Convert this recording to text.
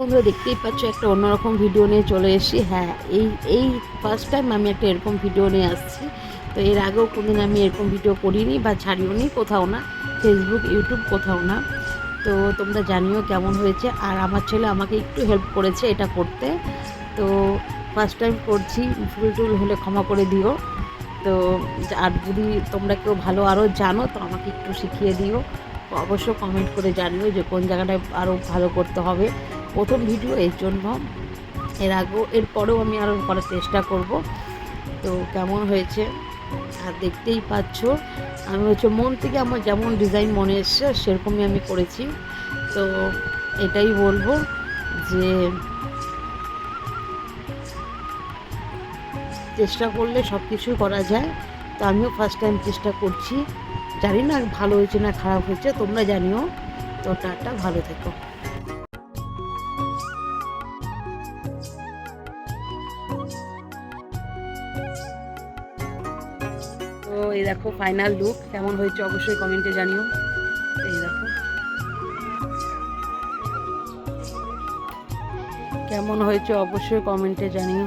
তোমরা দেখতেই পাচ্ছ একটা অন্যরকম ভিডিও নিয়ে চলে এসেছি। হ্যাঁ এই এই ফার্স্ট টাইম আমি একটা এরকম ভিডিও নিয়ে আসছি। তো এর আগেও কোনোদিন আমি এরকম ভিডিও করিনি বা ছাড়িও নি কোথাও না ফেসবুক ইউটিউব কোথাও না। তো তোমরা জানিও কেমন হয়েছে। আর আমার ছেলে আমাকে একটু হেল্প করেছে এটা করতে। তো ফার্স্ট টাইম করছি, ভুল টুল হলে ক্ষমা করে দিও। তো আর যদি তোমরা কেউ ভালো আরও জানো, তো আমাকে একটু শিখিয়ে দিও। অবশ্য কমেন্ট করে জানিও যে কোন জায়গাটায় আরও ভালো করতে হবে। প্রথম ভিডিও, এর জন্য এর আগেও, এরপরেও আমি আরও করার চেষ্টা করব। তো কেমন হয়েছে? আর দেখতেই পাচ্ছ, আমি হচ্ছে মন থেকে আমার যেমন ডিজাইন মনে এসছে, সেরকমই আমি করেছি। তো এটাই বলব যে, চেষ্টা করলে সব কিছুই করা যায়। তো আমিও ফার্স্ট টাইম চেষ্টা করছি। জানি না ভালো হয়েছে না খারাপ হয়েছে, তোমরা জানিও। তো টাটা, ভালো থেকো। তো এই দেখো ফাইনাল লুক কেমন হয়েছে অবশ্যই কমেন্টে জানিও। এই দেখো। কেমন হয়েছে অবশ্যই কমেন্টে জানিও।